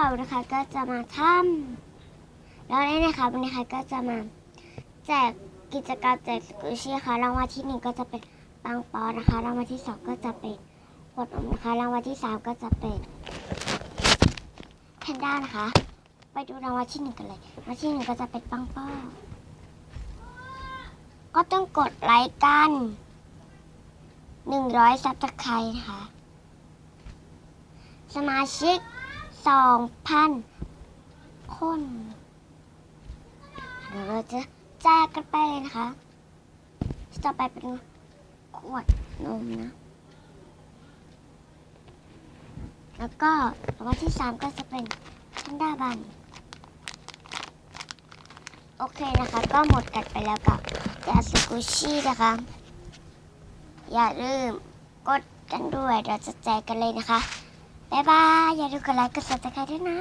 เขานะคะก็จะมาทำแล้วนี่นะคะวันนี้ค่ะก็จะมาแจกกิจกรรมแจกสกุชี่ค่ะรางวัลที่หนึ่งก็จะเป็นปังปอนะคะรางวัลที่สองก็จะเป็นขวดนมนะคะรางวัลที่สามก็จะเป็นแพนด้านะคะ ไปดูรางวัลที่หนึ่งกันเลยรางวัลที่หนึ่งก็จะเป็นปังปอก็ต้องกดไลค์กันหนึ่งร้อยซับสไครต์นะคะสมาชิก สองพันคนเดี๋ยวเราจะแจกกันไปเลยนะคะต่อไปเป็นขวดนมนะ แล้วก็รางวัลที่สามก็จะเป็นทันดาบัน โอเคนะคะ ก็หมดกันไปแล้วกับยาสกุชี่นะคะ อย่าลืมกดกันด้วย เราจะแจกกันเลยนะคะ บ๊ายบาย อย่าลืมกดไลค์กดซับสไครต์ด้วยนะ